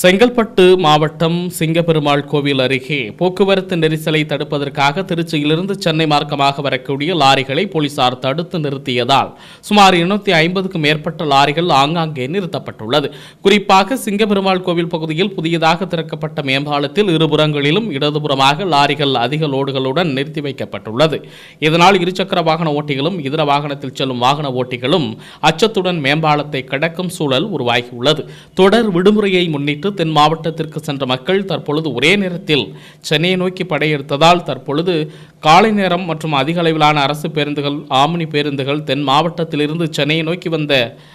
செங்கல்பட்டு மாவட்டம் சிங்கப்பெருமாள் கோவில் அருகே போக்குவரத்து நெரிசலை தடுப்பதற்காக திருச்சியிலிருந்து சென்னை மார்க்கமாக வரக்கூடிய லாரிகளை போலீசார் தடுத்து நிறுத்தியதால் சுமார் இருநூத்தி ஐம்பதுக்கும் மேற்பட்ட லாரிகள் ஆங்காங்கே நிறுத்தப்பட்டுள்ளது. குறிப்பாக சிங்கப்பெருமாள் கோவில் பகுதியில் புதியதாக திறக்கப்பட்ட மேம்பாலத்தில் இருபுறங்களிலும் இடதுபுறமாக லாரிகள் அதிக லோடுகளுடன் நிறுத்தி வைக்கப்பட்டுள்ளது. இதனால் இருசக்கர வாகன ஓட்டிகளும் இதர வாகனத்தில் செல்லும் வாகன ஓட்டிகளும் அச்சத்துடன் மேம்பாலத்தை கடக்கும் சூழல் உருவாகியுள்ளது. தொடர் விடுமுறையை முன்னிட்டு தென் மாவட்டத்திற்கு சென்ற மக்கள் தற்பொழுது ஒரே நேரத்தில் சென்னையை நோக்கி படையெடுத்ததால் தற்பொழுது காலை நேரம் மற்றும் அதிக அளவிலான அரசு பேருந்துகள் ஆம்னி பேருந்துகள் தென் மாவட்டத்திலிருந்து சென்னையை நோக்கி வந்த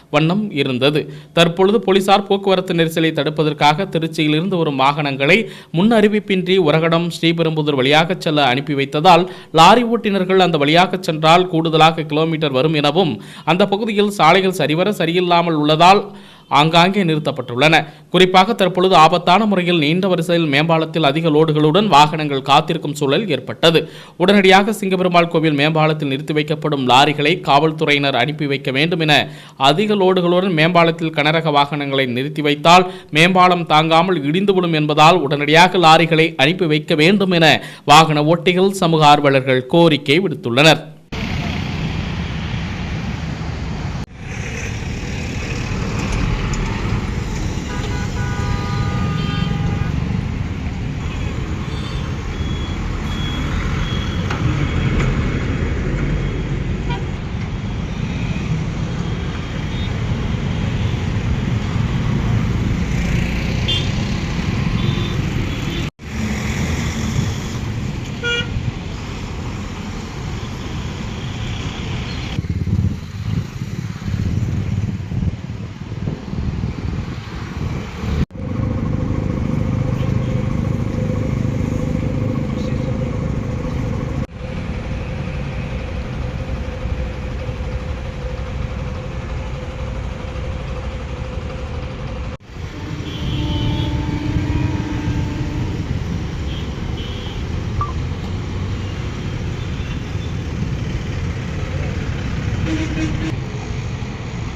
வண்ணம் இருந்தது. தற்பொழுது போலீசார் போக்குவரத்து நெரிசலை தடுப்பதற்காக திருச்சியிலிருந்து வரும் வாகனங்களை முன் அறிவிப்பின்றி உரகடம் ஸ்ரீபெரும்புதூர் வழியாக செல்ல அனுப்பி வைத்ததால் லாரி ஓட்டினர்கள் அந்த வழியாக சென்றால் கூடுதலாக கிலோமீட்டர் வரும் எனவும் அந்த பகுதியில் சாலைகள் சரிவர சரியில்லாமல் உள்ளதால் ஆங்காங்கே நிறுத்தப்பட்டுள்ளன. குறிப்பாக தற்பொழுது ஆபத்தான முறையில் நீண்ட வரிசையில் மேம்பாலத்தில் அதிக லோடுகளுடன் வாகனங்கள் காத்திருக்கும் சூழல் ஏற்பட்டது. உடனடியாக சிங்கபெருமாள் கோவில் மேம்பாலத்தில் நிறுத்தி வைக்கப்படும் லாரிகளை காவல்துறையினர் அனுப்பி வைக்க வேண்டும் என அதிக லோடுகளுடன் மேம்பாலத்தில் கனரக வாகனங்களை நிறுத்தி வைத்தால் மேம்பாலம் தாங்காமல் இடிந்துவிடும் என்பதால் உடனடியாக லாரிகளை அனுப்பி வைக்க வேண்டும் என வாகன ஓட்டிகள் சமூக ஆர்வலர்கள் கோரிக்கை விடுத்துள்ளனர். beep, beep, beep.